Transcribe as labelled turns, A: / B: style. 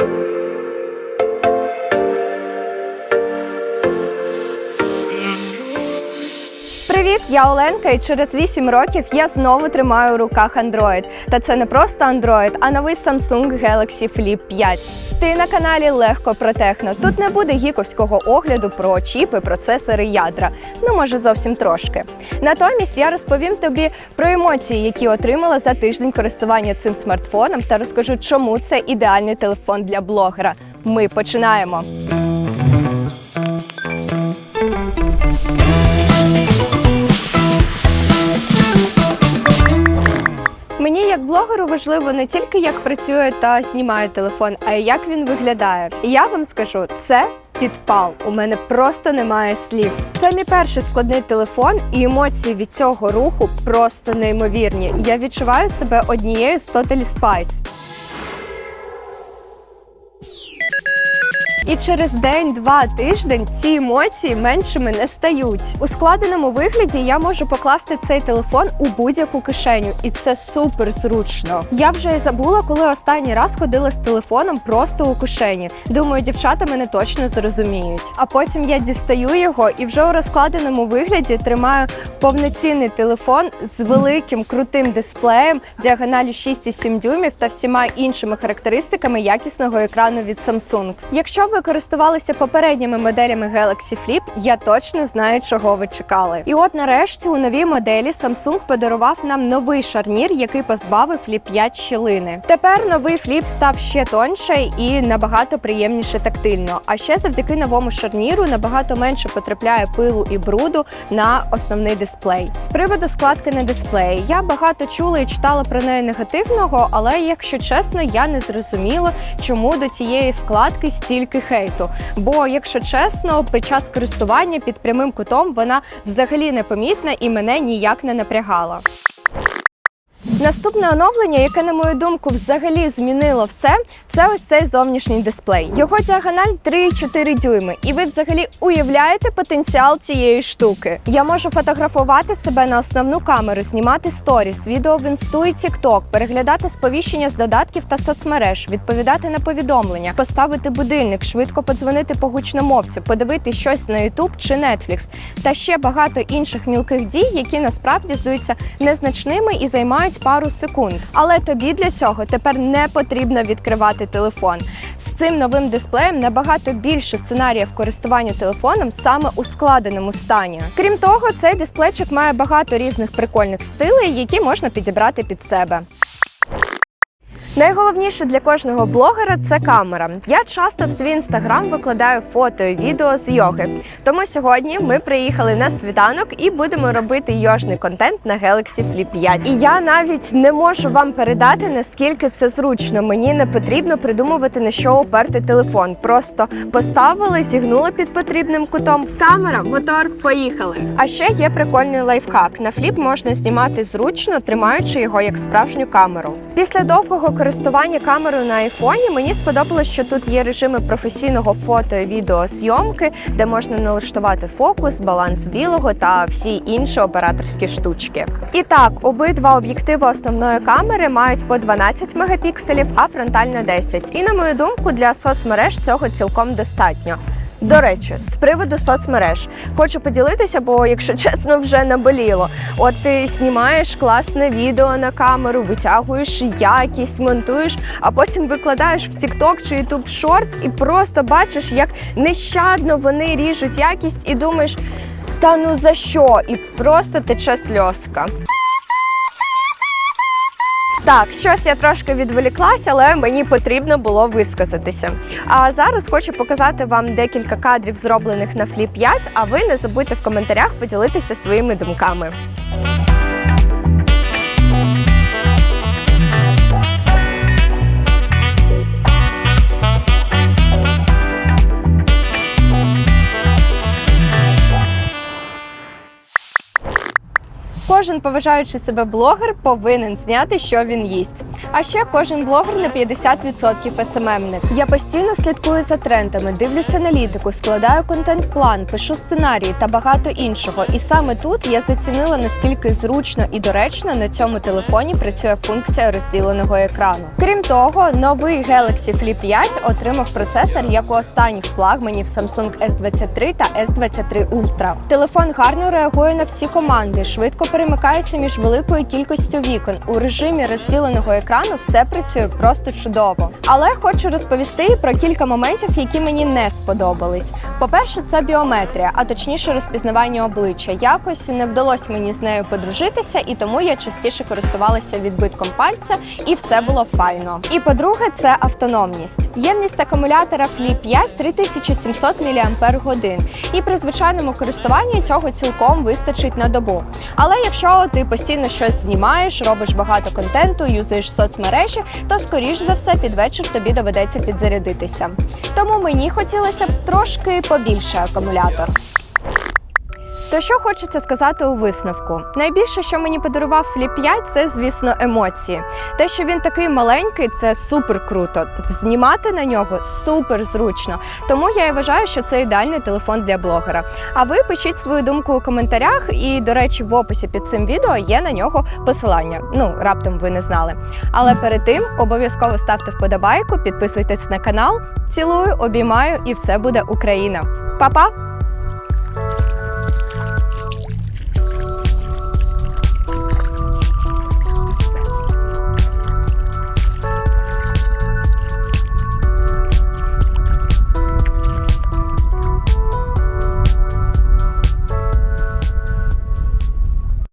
A: Thank you. Привіт, я Оленка, і через 8 років я знову тримаю у руках Android. Та це не просто Android, а новий Samsung Galaxy Flip 5. Ти на каналі Легко про техно. Тут не буде гіковського огляду про чіпи, процесори, ядра. Ну, може, зовсім трошки. Натомість я розповім тобі про емоції, які отримала за тиждень користування цим смартфоном, та розкажу, чому це ідеальний телефон для блогера. Ми починаємо. Блогеру важливо не тільки як працює та знімає телефон, а й як він виглядає. І я вам скажу, це підпал. У мене просто немає слів. Це мій перший складний телефон, і емоції від цього руху просто неймовірні. Я відчуваю себе однією з Totally Spice. І через день, два тиждень ці емоції меншими не стають. У складеному вигляді я можу покласти цей телефон у будь-яку кишеню, і це супер зручно. Я вже забула, коли останній раз ходила з телефоном просто у кишені. Думаю, дівчата мене точно зрозуміють. А потім я дістаю його і вже у розкладеному вигляді тримаю повноцінний телефон з великим крутим дисплеєм діагоналю 6,7 дюймів та всіма іншими характеристиками якісного екрану від Samsung. Якщо ви користувалися попередніми моделями Galaxy Flip, я точно знаю, чого ви чекали. І от нарешті у новій моделі Samsung подарував нам новий шарнір, який позбавив Flip 5 щілини. Тепер новий Flip став ще тоньше і набагато приємніше тактильно. А ще завдяки новому шарніру набагато менше потрапляє пилу і бруду на основний дисплей. З приводу складки на дисплеї я багато чула і читала про неї негативного, але якщо чесно, я не зрозуміла, чому до цієї складки стільки хейту. Бо, якщо чесно, під час користування під прямим кутом вона взагалі непомітна і мене ніяк не напрягала. Наступне оновлення, яке, на мою думку, взагалі змінило все, це ось цей зовнішній дисплей. Його діагональ 3,4 дюйми, і ви взагалі уявляєте потенціал цієї штуки. Я можу фотографувати себе на основну камеру, знімати сторіс, відео в інсту і тікток, переглядати сповіщення з додатків та соцмереж, відповідати на повідомлення, поставити будильник, швидко подзвонити по гучномовцю, подивити щось на YouTube чи Netflix, та ще багато інших мілких дій, які насправді здаються незначними і займають пару секунд. Але тобі для цього тепер не потрібно відкривати телефон. З цим новим дисплеєм набагато більше сценаріїв користування телефоном саме у складеному стані. Крім того, цей дисплейчик має багато різних прикольних стилей, які можна підібрати під себе. Найголовніше для кожного блогера це камера. Я часто в свій інстаграм викладаю фото і відео з йоги. Тому сьогодні ми приїхали на світанок і будемо робити йожний контент на Galaxy Flip 5. І я навіть не можу вам передати, наскільки це зручно. Мені не потрібно придумувати на що уперти телефон. Просто поставили, зігнули під потрібним кутом. Камера, мотор, поїхали. А ще є прикольний лайфхак. На фліп можна знімати зручно, тримаючи його як справжню камеру. Після довгого користування камерою на айфоні мені сподобалось, що тут є режими професійного фото і відеозйомки, де можна налаштувати фокус, баланс білого та всі інші операторські штучки. І так, обидва об'єктиви основної камери мають по 12 мегапікселів, а фронтальна 10. І на мою думку, для соцмереж цього цілком достатньо. До речі, з приводу соцмереж хочу поділитися, бо, якщо чесно, вже наболіло. От ти знімаєш класне відео на камеру, витягуєш якість, монтуєш, а потім викладаєш в TikTok чи YouTube Shorts і просто бачиш, як нещадно вони ріжуть якість, і думаєш, та ну за що? І просто тече сльозка. Так, щось я трошки відволіклася, але мені потрібно було висказатися. А зараз хочу показати вам декілька кадрів, зроблених на Flip 5, а ви не забудьте в коментарях поділитися своїми думками. Кожен поважаючий себе блогер повинен зняти, що він їсть. А ще кожен блогер на 50% СММник. Я постійно слідкую за трендами, дивлюсь аналітику, складаю контент-план, пишу сценарії та багато іншого. І саме тут я зацінила наскільки зручно і доречно на цьому телефоні працює функція розділеного екрану. Крім того, новий Galaxy Flip 5 отримав процесор як у останніх флагманів Samsung S23 та S23 Ultra. Телефон гарно реагує на всі команди, швидко перемикається між великою кількістю вікон. У режимі розділеного екрану все працює просто чудово. Але хочу розповісти про кілька моментів, які мені не сподобались. По-перше, це біометрія, а точніше розпізнавання обличчя. Якось не вдалося мені з нею подружитися, і тому я частіше користувалася відбитком пальця, і все було файно. І по-друге, це автономність. Ємність акумулятора Flip 5 3700 мАч, і при звичайному користуванні цього цілком вистачить на добу. Але якщо ти постійно щось знімаєш, робиш багато контенту, юзаєш соцмережі, то скоріш за все під вечір тобі доведеться підзарядитися. Тому мені хотілося б трошки побільше акумулятор. То що хочеться сказати у висновку? Найбільше, що мені подарував Flip 5, це, звісно, емоції. Те, що він такий маленький, це супер круто. Знімати на нього супер зручно. Тому я і вважаю, що це ідеальний телефон для блогера. А ви пишіть свою думку у коментарях, і, до речі, в описі під цим відео є на нього посилання. Ну, раптом ви не знали. Але перед тим обов'язково ставте вподобайку, підписуйтесь на канал. Цілую, обіймаю, і все буде Україна. Па-па!